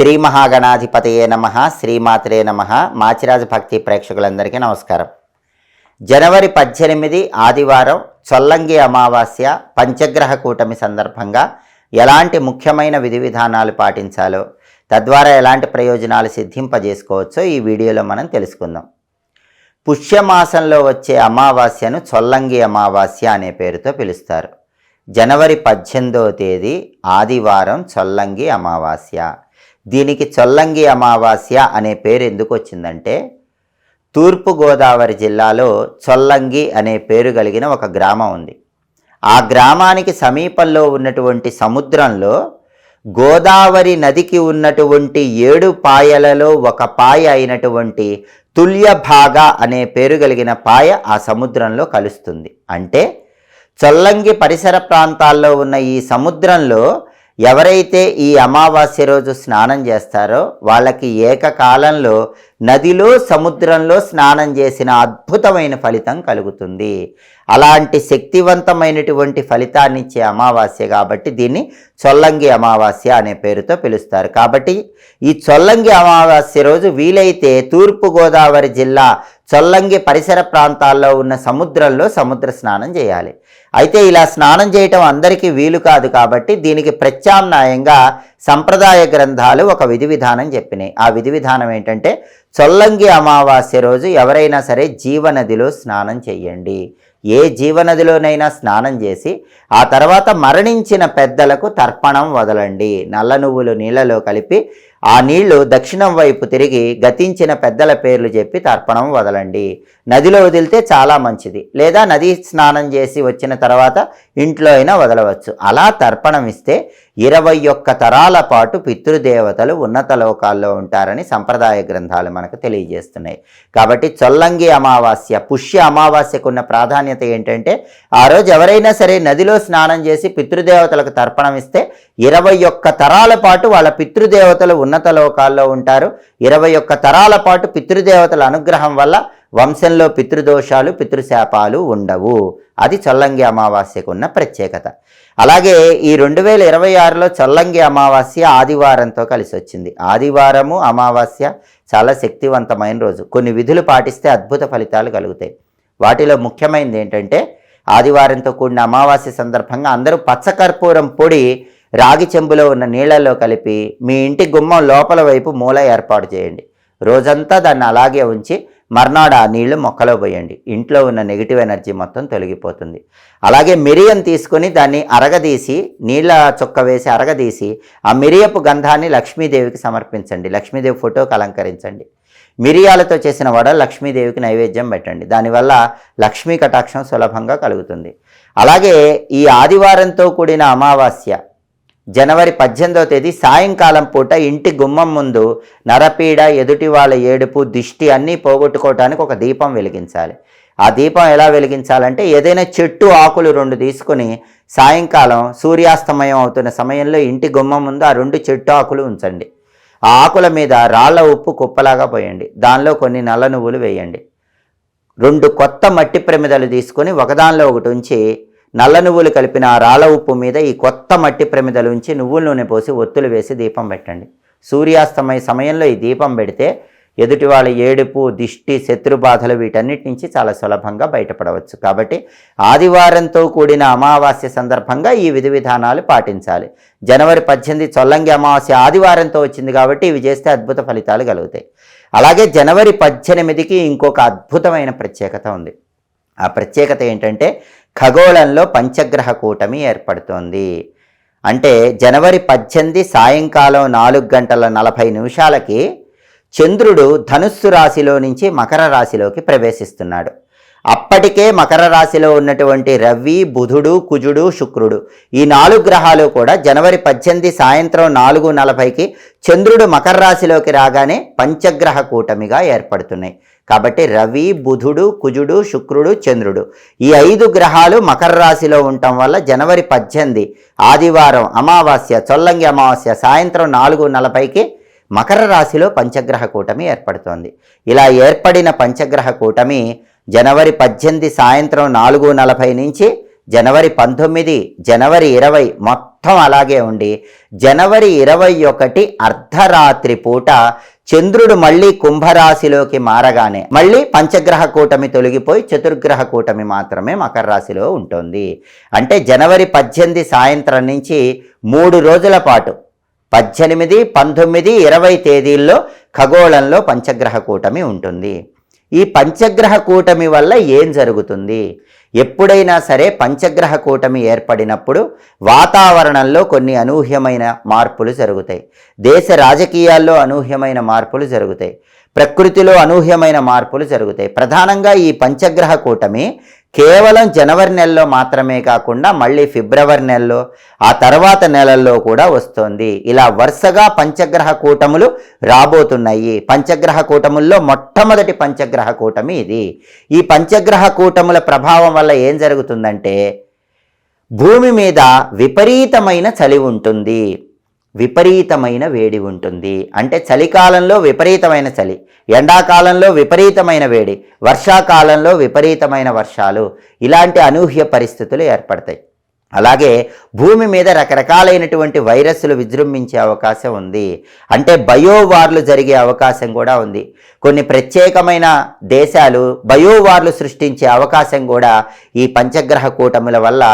శ్రీ మహాగణాధిపతయే నమ శ్రీమాత్రే నమ. మాచిరాజు భక్తి ప్రేక్షకులందరికీ నమస్కారం. జనవరి పద్దెనిమిది ఆదివారం చొల్లంగి అమావాస్య పంచగ్రహ కూటమి సందర్భంగా ఎలాంటి ముఖ్యమైన విధి విధానాలు పాటించాలో తద్వారా ఎలాంటి ప్రయోజనాలు సిద్ధింపజేసుకోవచ్చో ఈ వీడియోలో మనం తెలుసుకుందాం. పుష్యమాసంలో వచ్చే అమావాస్యను చొల్లంగి అమావాస్య అనే పేరుతో పిలుస్తారు. జనవరి పద్దెనిమిదవ తేదీ ఆదివారం చొల్లంగి అమావాస్య. దీనికి చొల్లంగి అమావాస్య అనే పేరు ఎందుకు వచ్చిందంటే తూర్పుగోదావరి జిల్లాలో చొల్లంగి అనే పేరు కలిగిన ఒక గ్రామం ఉంది. ఆ గ్రామానికి సమీపంలో ఉన్నటువంటి సముద్రంలో గోదావరి నదికి ఉన్నటువంటి ఏడు పాయలలో ఒక పాయ అయినటువంటి తుల్యభాగ అనే పేరు కలిగిన పాయ ఆ సముద్రంలో కలుస్తుంది. అంటే చొల్లంగి పరిసర ప్రాంతాల్లో ఉన్న ఈ సముద్రంలో ఎవరైతే ఈ అమావాస్య రోజు స్నానం చేస్తారో వాళ్ళకి ఏకకాలంలో నదిలో సముద్రంలో స్నానం చేసిన అద్భుతమైన ఫలితం కలుగుతుంది. అలాంటి శక్తివంతమైనటువంటి ఫలితాన్ని ఇచ్చే అమావాస్య కాబట్టి దీన్ని చొల్లంగి అమావాస్య అనే పేరుతో పిలుస్తారు. కాబట్టి ఈ చొల్లంగి అమావాస్య రోజు వీలైతే తూర్పుగోదావరి జిల్లా చొల్లంగి పరిసర ప్రాంతాల్లో ఉన్న సముద్రంలో సముద్ర స్నానం చేయాలి. అయితే ఇలా స్నానం చేయటం అందరికీ వీలు కాదు కాబట్టి దీనికి ప్రత్యామ్నాయంగా సంప్రదాయ గ్రంథాలు ఒక విధి విధానం చెప్పినాయి. ఆ విధి విధానం ఏంటంటే చొల్లంగి అమావాస్య రోజు ఎవరైనా సరే జీవనదిలో స్నానం చేయండి ఏ జీవనదిలోనైనా స్నానం చేసి ఆ తర్వాత మరణించిన పెద్దలకు తర్పణం వదలండి. నల్ల నువ్వులు నీళ్ళలో కలిపి ఆ నీళ్ళు దక్షిణం వైపు తిరిగి గతించిన పెద్దల పేర్లు చెప్పి తర్పణం వదలండి. నదిలో వదిలితే చాలా మంచిది. లేదా నది స్నానం చేసి వచ్చిన తర్వాత ఇంట్లో అయినా వదలవచ్చు. అలా తర్పణం ఇస్తే ఇరవై ఒక్క తరాల పాటు పితృదేవతలు ఉన్నత లోకాల్లో ఉంటారని సంప్రదాయ గ్రంథాలు మనకు తెలియజేస్తున్నాయి. కాబట్టి చొల్లంగి అమావాస్య పుష్య అమావాస్యకున్న ప్రాధాన్యత ఏంటంటే ఆ రోజు ఎవరైనా సరే నదిలో స్నానం చేసి పితృదేవతలకు తర్పణం ఇస్తే ఇరవై ఒక్క తరాల పాటు వాళ్ళ పితృదేవతలు ఉన్నత లోకాల్లో ఉంటారు. ఇరవై ఒక్క తరాల పాటు పితృదేవతల అనుగ్రహం వల్ల వంశంలో పితృదోషాలు పితృశాపాలు ఉండవు. అది చల్లంగి అమావాస్యకు ఉన్న ప్రత్యేకత. అలాగే ఈ రెండు వేల ఇరవై ఆరులో చల్లంగి అమావాస్య ఆదివారంతో కలిసి వచ్చింది. ఆదివారము అమావాస్య చాలా శక్తివంతమైన రోజు. కొన్ని విధులు పాటిస్తే అద్భుత ఫలితాలు కలుగుతాయి. వాటిలో ముఖ్యమైనది ఏంటంటే ఆదివారంతో కూడిన అమావాస్య సందర్భంగా అందరూ పచ్చకర్పూరం పొడి రాగి చెంబులో ఉన్న నీళ్ళలో కలిపి మీ ఇంటి గుమ్మం లోపల వైపు మూల ఏర్పాటు చేయండి. రోజంతా దాన్ని అలాగే ఉంచి మర్నాడు ఆ నీళ్ళు మొక్కలో పోయండి. ఇంట్లో ఉన్న నెగిటివ్ ఎనర్జీ మొత్తం తొలగిపోతుంది. అలాగే మిరియం తీసుకొని దాన్ని అరగదీసి నీళ్ళ చుక్క వేసి అరగదీసి ఆ మిరియపు గంధాన్ని లక్ష్మీదేవికి సమర్పించండి. లక్ష్మీదేవి ఫోటోకి అలంకరించండి. మిరియాలతో చేసిన వడ లక్ష్మీదేవికి నైవేద్యం పెట్టండి. దానివల్ల లక్ష్మీ కటాక్షం సులభంగా కలుగుతుంది. అలాగే ఈ ఆదివారంతో కూడిన అమావాస్య జనవరి పద్దెనిమిదవ తేదీ సాయంకాలం పూట ఇంటి గుమ్మం ముందు నరపీడ ఎదుటి వాళ్ళ ఏడుపు దిష్టి అన్నీ పోగొట్టుకోవటానికి ఒక దీపం వెలిగించాలి. ఆ దీపం ఎలా వెలిగించాలంటే ఏదైనా చెట్టు ఆకులు రెండు తీసుకొని సాయంకాలం సూర్యాస్తమయం అవుతున్న సమయంలో ఇంటి గుమ్మం ముందు ఆ రెండు చెట్టు ఆకులు ఉంచండి. ఆ ఆకుల మీద రాళ్ళ ఉప్పు కుప్పలాగా పోయండి. దానిలో కొన్ని నల్ల నువ్వులు వేయండి. రెండు కొత్త మట్టి ప్రమిదలు తీసుకొని ఒకదానిలో ఒకటి ఉంచి నల్ల నువ్వులు కలిపిన ఆ రాళ్ళ ఉప్పు మీద ఈ కొత్త మట్టి ప్రమిదలు ఉంచి నువ్వుల నూనె పోసి ఒత్తులు వేసి దీపం పెట్టండి. సూర్యాస్తమయ సమయంలో ఈ దీపం పెడితే ఎదుటి వాళ్ళ ఏడుపు దిష్టి శత్రు బాధలు వీటన్నిటి నుంచి చాలా సులభంగా బయటపడవచ్చు. కాబట్టి ఆదివారంతో కూడిన అమావాస్య సందర్భంగా ఈ విధి విధానాలు పాటించాలి. జనవరి పద్దెనిమిది చొల్లంగి అమావాస్య ఆదివారంతో వచ్చింది కాబట్టి ఇవి చేస్తే అద్భుత ఫలితాలు కలుగుతాయి. అలాగే జనవరి పద్దెనిమిదికి ఇంకొక అద్భుతమైన ప్రత్యేకత ఉంది. ఆ ప్రత్యేకత ఏంటంటే ఖగోళంలో పంచగ్రహ కూటమి ఏర్పడుతోంది. అంటే జనవరి పద్దెనిమిది సాయంకాలం నాలుగు గంటల నలభై నిమిషాలకి చంద్రుడు ధనుస్సు రాశిలో నుంచి మకర రాశిలోకి ప్రవేశిస్తున్నాడు. అప్పటికే మకర రాశిలో ఉన్నటువంటి రవి బుధుడు కుజుడు శుక్రుడు. ఈ నాలుగు గ్రహాలు కూడా జనవరి పద్దెనిమిది సాయంత్రం నాలుగు నలభైకి చంద్రుడు మకర రాశిలోకి రాగానే పంచగ్రహ కూటమిగా ఏర్పడుతున్నాయి. కాబట్టి రవి బుధుడు కుజుడు శుక్రుడు చంద్రుడు. ఈ ఐదు గ్రహాలు మకర రాశిలో ఉండటం వల్ల జనవరి పద్దెనిమిది ఆదివారం అమావాస్య చొల్లంగి అమావాస్య సాయంత్రం నాలుగు నలభైకి మకర రాశిలో పంచగ్రహ కూటమి ఏర్పడుతోంది. ఇలా ఏర్పడిన పంచగ్రహ కూటమి జనవరి పద్దెనిమిది సాయంత్రం నాలుగు నలభై నుంచి జనవరి పంతొమ్మిది జనవరి ఇరవై మొత్తం అలాగే ఉండి జనవరి ఇరవై ఒకటి అర్ధరాత్రి పూట చంద్రుడు మళ్ళీ కుంభరాశిలోకి మారగానే మళ్ళీ పంచగ్రహ కూటమి తొలగిపోయి చతుర్గ్రహ కూటమి మాత్రమే మకర రాశిలో ఉంటుంది. అంటే జనవరి పద్దెనిమిది సాయంత్రం నుంచి మూడు రోజుల పాటు పద్దెనిమిది పంతొమ్మిది ఇరవై తేదీల్లో ఖగోళంలో పంచగ్రహ కూటమి ఉంటుంది. ఈ పంచగ్రహ కూటమి వల్ల ఏం జరుగుతుంది? ఎప్పుడైనా సరే పంచగ్రహ కూటమి ఏర్పడినప్పుడు వాతావరణంలో కొన్ని అనూహ్యమైన మార్పులు జరుగుతాయి. దేశ రాజకీయాల్లో అనూహ్యమైన మార్పులు జరుగుతాయి. ప్రకృతిలో అనూహ్యమైన మార్పులు జరుగుతాయి. ప్రధానంగా ఈ పంచగ్రహ కూటమి కేవలం జనవరి నెలలో మాత్రమే కాకుండా మళ్ళీ ఫిబ్రవరి నెలలో ఆ తర్వాత నెలల్లో కూడా వస్తుంది. ఇలా వరుసగా పంచగ్రహ కూటములు రాబోతున్నాయి. పంచగ్రహ కూటముల్లో మొట్టమొదటి పంచగ్రహ కూటమి ఇది. ఈ పంచగ్రహ కూటముల ప్రభావం వల్ల ఏం జరుగుతుందంటే భూమి మీద విపరీతమైన చలి ఉంటుంది. విపరీతమైన వేడి ఉంటుంది. అంటే చలికాలంలో విపరీతమైన చలి ఎండాకాలంలో విపరీతమైన వేడి వర్షాకాలంలో విపరీతమైన వర్షాలు ఇలాంటి అనూహ్య పరిస్థితులు ఏర్పడతాయి. అలాగే భూమి మీద రకరకాలైనటువంటి వైరస్లు విజృంభించే అవకాశం ఉంది. అంటే బయోవార్లు జరిగే అవకాశం కూడా ఉంది. కొన్ని ప్రత్యేకమైన దేశాలు బయోవార్లు సృష్టించే అవకాశం కూడా ఈ పంచగ్రహ కూటముల వల్ల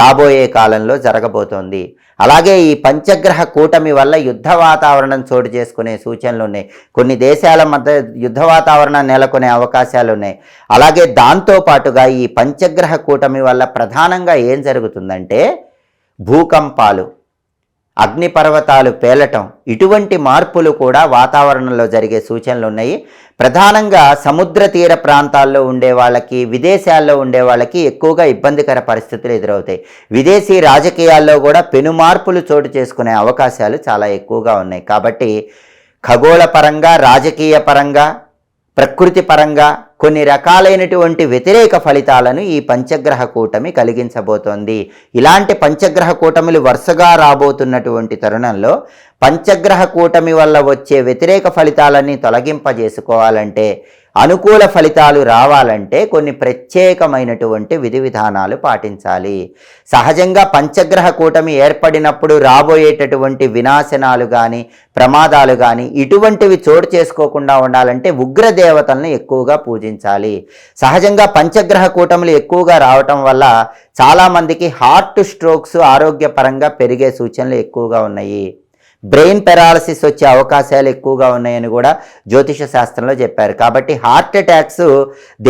రాబోయే కాలంలో జరగబోతోంది. అలాగే ఈ పంచగ్రహ కూటమి వల్ల యుద్ధ వాతావరణం చోటు చేసుకునే సూచనలు ఉన్నాయి. కొన్ని దేశాల మధ్య యుద్ధ వాతావరణం నెలకొనే అవకాశాలు ఉన్నాయి. అలాగే దాంతో పాటుగా ఈ పంచగ్రహ కూటమి వల్ల ప్రధానంగా ఏం జరుగుతుందంటే భూకంపాలు. అగ్నిపర్వతాలు పేలటం ఇటువంటి మార్పులు కూడా వాతావరణంలో జరిగే సూచనలు ఉన్నాయి. ప్రధానంగా సముద్ర తీర ప్రాంతాల్లో ఉండే వాళ్ళకి విదేశాల్లో ఉండే వాళ్ళకి ఎక్కువగా ఇబ్బందికర పరిస్థితులు ఎదురవుతాయి. విదేశీ రాజకీయాల్లో కూడా పెను మార్పులు చోటు చేసుకునే అవకాశాలు చాలా ఎక్కువగా ఉన్నాయి. కాబట్టి ఖగోళ పరంగా రాజకీయ పరంగా ప్రకృతి పరంగా కొన్ని రకాలైనటువంటి వ్యతిరేక ఫలితాలను ఈ పంచగ్రహ కూటమి కలిగించబోతోంది. ఇలాంటి పంచగ్రహ కూటమిలు వరుసగా రాబోతున్నటువంటి తరుణంలో పంచగ్రహ కూటమి వల్ల వచ్చే వ్యతిరేక ఫలితాలన్నీ తొలగింపజేసుకోవాలంటే అనుకూల ఫలితాలు రావాలంటే కొన్ని ప్రత్యేకమైనటువంటి విధి విధానాలు పాటించాలి. సహజంగా పంచగ్రహ కూటమి ఏర్పడినప్పుడు రాబోయేటటువంటి వినాశనాలు కానీ ప్రమాదాలు కానీ ఇటువంటివి చోటు చేసుకోకుండా ఉండాలంటే ఉగ్ర దేవతలను ఎక్కువగా పూజించాలి. సహజంగా పంచగ్రహ కూటములు ఎక్కువగా రావటం వల్ల చాలామందికి హార్ట్ స్ట్రోక్స్ ఆరోగ్యపరంగా పెరిగే సూచనలు ఎక్కువగా ఉన్నాయి. బ్రెయిన్ పెరాలసిస్ వచ్చే అవకాశాలు ఎక్కువగా ఉన్నాయని కూడా జ్యోతిష శాస్త్రంలో చెప్పారు. కాబట్టి హార్ట్ అటాక్స్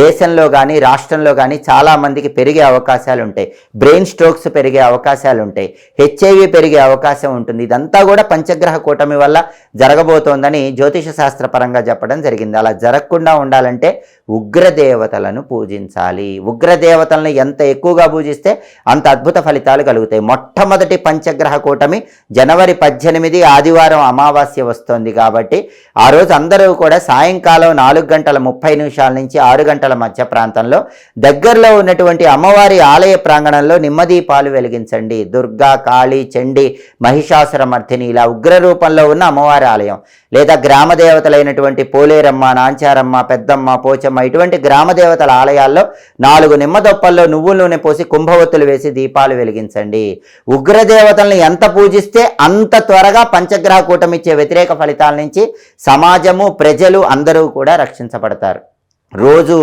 దేశంలో కానీ రాష్ట్రంలో కానీ చాలామందికి పెరిగే అవకాశాలు ఉంటాయి. బ్రెయిన్ స్ట్రోక్స్ పెరిగే అవకాశాలు ఉంటాయి. హెచ్ఐవి పెరిగే అవకాశం ఉంటుంది. ఇదంతా కూడా పంచగ్రహ కూటమి వల్ల జరగబోతోందని జ్యోతిష శాస్త్ర పరంగా చెప్పడం జరిగింది. అలా జరగకుండా ఉండాలంటే ఉగ్రదేవతలను పూజించాలి. ఉగ్రదేవతలను ఎంత ఎక్కువగా పూజిస్తే అంత అద్భుత ఫలితాలు కలుగుతాయి. మొట్టమొదటి పంచగ్రహ కూటమి జనవరి పద్దెనిమిది ఆదివారం అమావాస్య వస్తోంది కాబట్టి ఆ రోజు అందరూ కూడా సాయంకాలం నాలుగు గంటల ముప్పై నిమిషాల నుంచి ఆరు గంటల మధ్య ప్రాంతంలో దగ్గరలో ఉన్నటువంటి అమ్మవారి ఆలయ ప్రాంగణంలో నిమ్మదీపాలు వెలిగించండి. దుర్గా కాళీ చండి మహిషాసురమర్థిని ఇలా ఉగ్ర రూపంలో ఉన్న అమ్మవారి ఆలయం లేదా గ్రామ దేవతలైనటువంటి పోలేరమ్మ నాంచారమ్మ పెద్దమ్మ పోచమ్మ ఇటువంటి గ్రామ దేవతల ఆలయాల్లో నాలుగు నిమ్మదొప్పల్లో నువ్వుల నూనె పోసి కుంభవత్తులు వేసి దీపాలు వెలిగించండి. ఉగ్రదేవతల్ని ఎంత పూజిస్తే అంత త్వరగా పంచగ్రహ కూటమిచ్చే వ్యతిరేక ఫలితాల నుంచి సమాజము ప్రజలు అందరూ కూడా రక్షించబడతారు. రోజు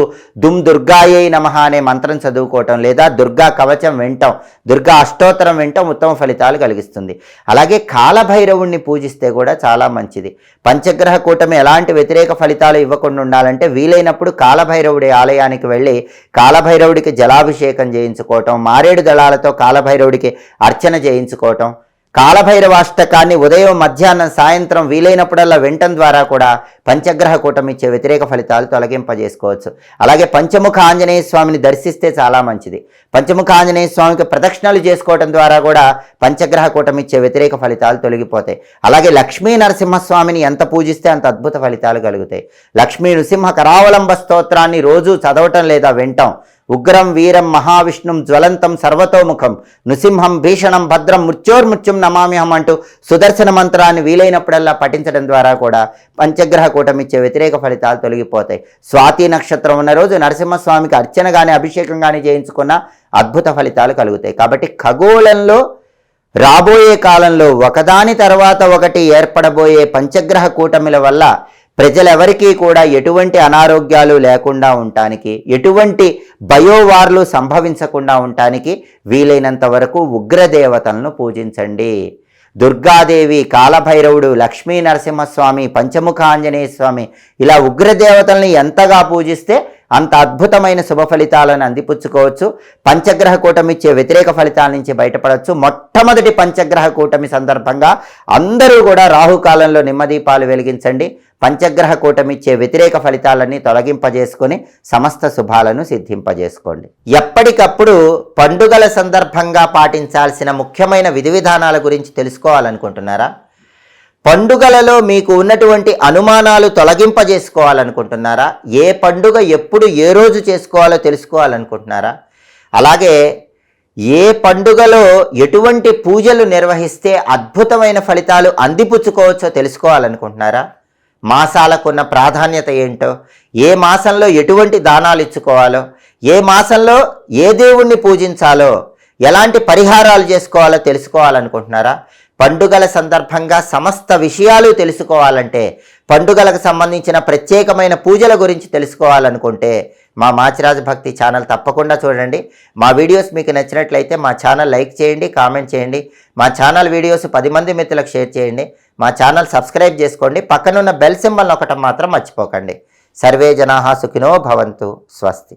దుమ్ దుర్గాయే నమ అనే మంత్రం చదువుకోవటం లేదా దుర్గా కవచం వింటాం దుర్గా అష్టోత్తరం వింటాం ఉత్తమ ఫలితాలు కలిగిస్తుంది. అలాగే కాలభైరవుణ్ణి పూజిస్తే కూడా చాలా మంచిది. పంచగ్రహ కూటమి ఎలాంటి వ్యతిరేక ఫలితాలు ఇవ్వకుండా ఉండాలంటే వీలైనప్పుడు కాలభైరవుడి ఆలయానికి వెళ్ళి కాలభైరవుడికి జలాభిషేకం చేయించుకోవటం మారేడు దళాలతో కాలభైరవుడికి అర్చన చేయించుకోవటం కాలభైరవాష్టకాన్ని ఉదయం మధ్యాహ్నం సాయంత్రం వీలైనప్పుడల్లా వింటం ద్వారా కూడా పంచగ్రహ కూటమిచ్చే వ్యతిరేక ఫలితాలు తొలగింపజేసుకోవచ్చు. అలాగే పంచముఖ ఆంజనేయ స్వామిని దర్శిస్తే చాలా మంచిది. పంచముఖ ఆంజనేయ స్వామికి ప్రదక్షిణలు చేసుకోవడం ద్వారా కూడా పంచగ్రహ కూటమిచ్చే వ్యతిరేక ఫలితాలు తొలగిపోతాయి. అలాగే లక్ష్మీ నరసింహస్వామిని ఎంత పూజిస్తే అంత అద్భుత ఫలితాలు కలుగుతాయి. లక్ష్మీ నృసింహ కరావలంబ స్తోత్రాన్ని రోజు చదవటం లేదా వింటాం ఉగ్రం వీరం మహావిష్ణుం జ్వలంతం సర్వతోముఖం నృసింహం భీషణం భద్రం మృత్యోర్మృత్యుం నమామ్యహం అంటూ సుదర్శన మంత్రాన్ని వీలైనప్పుడల్లా పఠించడం ద్వారా కూడా పంచగ్రహ కూటమిచ్చే వ్యతిరేక ఫలితాలు తొలగిపోతాయి. స్వాతి నక్షత్రం ఉన్న రోజు నరసింహస్వామికి అర్చన కానీ అభిషేకం కానీ చేయించుకున్న అద్భుత ఫలితాలు కలుగుతాయి. కాబట్టి ఖగోళంలో రాబోయే కాలంలో ఒకదాని తర్వాత ఒకటి ఏర్పడబోయే పంచగ్రహ కూటమిల వల్ల ప్రజలెవరికీ కూడా ఎటువంటి అనారోగ్యాలు లేకుండా ఉండటానికి ఎటువంటి బయోవార్లు సంభవించకుండా ఉండటానికి వీలైనంత వరకు ఉగ్రదేవతలను పూజించండి. దుర్గాదేవి కాలభైరవుడు లక్ష్మీ నరసింహస్వామి పంచముఖ ఆంజనేయ స్వామి ఇలా ఉగ్రదేవతల్ని ఎంతగా పూజిస్తే అంత అద్భుతమైన శుభ ఫలితాలను అందిపుచ్చుకోవచ్చు. పంచగ్రహ కూటమి ఇచ్చే వ్యతిరేక ఫలితాల నుంచి బయటపడవచ్చు. మొట్టమొదటి పంచగ్రహ కూటమి సందర్భంగా అందరూ కూడా రాహుకాలంలో నిమ్మదీపాలు వెలిగించండి. పంచగ్రహ కూటమి ఇచ్చే వ్యతిరేక ఫలితాలన్నీ తొలగింపజేసుకొని సమస్త శుభాలను సిద్ధింపజేసుకోండి. ఎప్పటికప్పుడు పండుగల సందర్భంగా పాటించాల్సిన ముఖ్యమైన విధి విధానాల గురించి తెలుసుకోవాలనుకుంటున్నారా? పండుగలలో మీకు ఉన్నటువంటి అనుమానాలు తొలగింపజేసుకోవాలనుకుంటున్నారా? ఏ పండుగ ఎప్పుడు ఏ రోజు చేసుకోవాలో తెలుసుకోవాలనుకుంటున్నారా? అలాగే ఏ పండుగలో ఎటువంటి పూజలు నిర్వహిస్తే అద్భుతమైన ఫలితాలు అందిపుచ్చుకోవచ్చో తెలుసుకోవాలనుకుంటున్నారా? మాసాలకున్న ప్రాధాన్యత ఏంటో? ఏ మాసంలో ఎటువంటి దానాలు ఇచ్చుకోవాలో? ఏ మాసంలో ఏ దేవుణ్ణి పూజించాలో? ఎలాంటి పరిహారాలు చేసుకోవాలో తెలుసుకోవాలనుకుంటున్నారా? పండుగల సందర్భంగా సమస్త విషయాలు తెలుసుకోవాలంటే పండుగలకు సంబంధించిన ప్రత్యేకమైన పూజల గురించి తెలుసుకోవాలనుకుంటే మా మాచిరాజు భక్తి ఛానల్ తప్పకుండా చూడండి. మా వీడియోస్ మీకు నచ్చినట్లయితే మా ఛానల్ లైక్ చేయండి కామెంట్ చేయండి. మా ఛానల్ వీడియోస్ పది మంది మిత్రులకు షేర్ చేయండి. మా ఛానల్ సబ్స్క్రైబ్ చేసుకోండి. పక్కనున్న బెల్ సింబల్ ఒకటం మాత్రం మర్చిపోకండి. సర్వే జనాహా సుఖినో భవంతు. స్వస్తి.